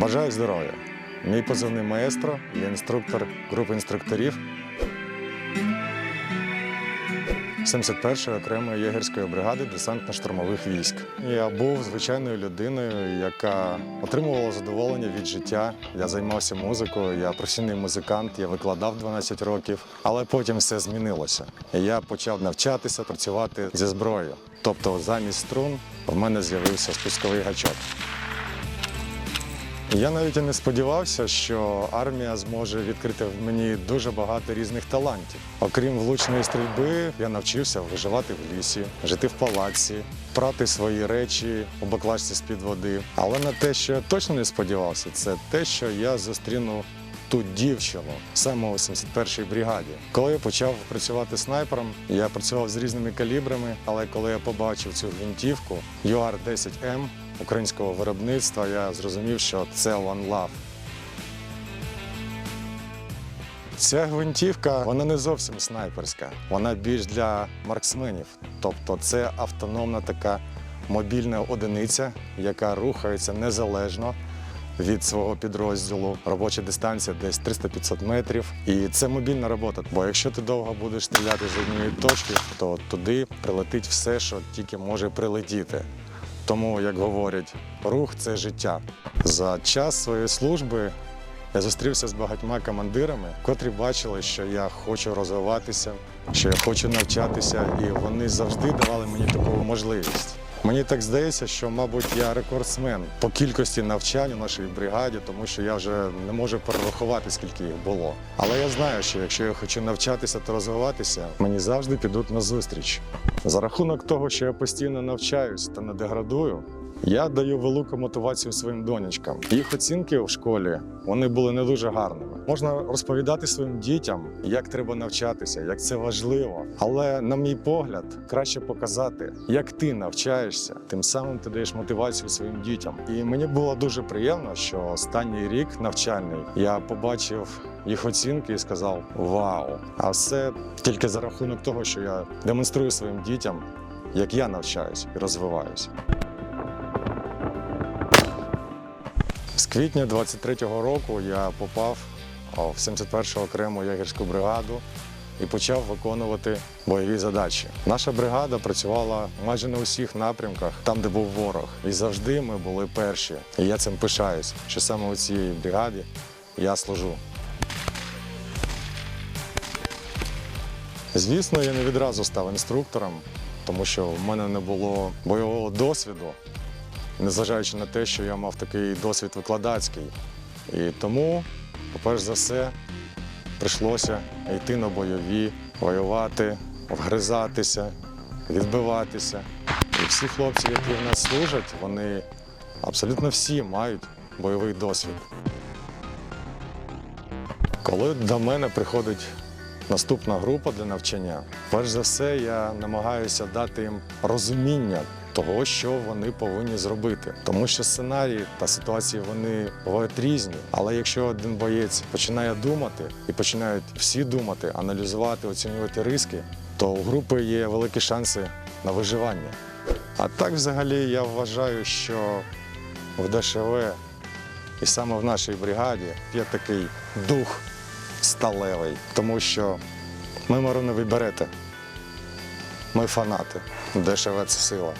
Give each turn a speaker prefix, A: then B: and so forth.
A: Бажаю здоров'я. Мій позивний маестро, я інструктор групи інструкторів 71-ї окремої єгерської бригади десантно-штурмових військ. Я був звичайною людиною, яка отримувала задоволення від життя. Я займався музикою, я професійний музикант, я викладав 12 років, але потім все змінилося. Я почав навчатися працювати зі зброєю. Тобто, замість струн в мене з'явився спусковий гачок. Я навіть і не сподівався, що армія зможе відкрити в мені дуже багато різних талантів. Окрім влучної стрільби, я навчився виживати в лісі, жити в палаці, прати свої речі у баклажці з-під води. Але на те, що я точно не сподівався, це те, що я зустріну ту дівчину саме у 81-й бригаді. Коли я почав працювати снайпером, я працював з різними калібрами, але коли я побачив цю гвинтівку UR-10M українського виробництва, я зрозумів, що це One Love. Ця гвинтівка вона не зовсім снайперська, вона більш для марксменів. Тобто це автономна така мобільна одиниця, яка рухається незалежно від свого підрозділу. Робоча дистанція десь 300-500 метрів. І це мобільна робота. Бо якщо ти довго будеш стріляти з однієї точки, то туди прилетить все, що тільки може прилетіти. Тому, як говорять, рух це життя. За час своєї служби я зустрівся з багатьма командирами, котрі бачили, що я хочу розвиватися, що я хочу навчатися, і вони завжди давали мені таку можливість. Мені так здається, що, мабуть, я рекордсмен по кількості навчань у нашій бригаді, тому що я вже не можу перерахувати, скільки їх було. Але я знаю, що якщо я хочу навчатися та розвиватися, мені завжди підуть на зустріч. За рахунок того, що я постійно навчаюсь та не деградую, я даю велику мотивацію своїм донечкам. Їх оцінки в школі вони були не дуже гарними. Можна розповідати своїм дітям, як треба навчатися, як це важливо. Але, на мій погляд, краще показати, як ти навчаєшся, тим самим ти даєш мотивацію своїм дітям. І мені було дуже приємно, що останній рік навчальний я побачив їх оцінки і сказав Вау! А все тільки за рахунок того, що я демонструю своїм дітям, як я навчаюсь і розвиваюся. З квітня 23-го року я попав в 71-го окрему ягерську бригаду і почав виконувати бойові задачі. Наша бригада працювала майже на усіх напрямках, там, де був ворог. І завжди ми були перші. І я цим пишаюсь, що саме у цій бригаді я служу. Звісно, я не відразу став інструктором, тому що в мене не було бойового досвіду незважаючи на те, що я мав такий досвід викладацький. І тому, по-перш за все, прийшлося йти на бойові, воювати, вгризатися, відбиватися. І всі хлопці, які в нас служать, вони абсолютно всі мають бойовий досвід. Коли до мене приходить наступна група для навчання, перш за все я намагаюся дати їм розуміння того, що вони повинні зробити. Тому що сценарії та ситуації вони бувають різні. Але якщо один боєць починає думати і починають всі думати, аналізувати, оцінювати риски, то у групи є великі шанси на виживання. А так, взагалі, я вважаю, що в ДШВ і саме в нашій бригаді є такий дух сталевий, тому що ми маронові берете. Ми фанати. ДШВ це сила.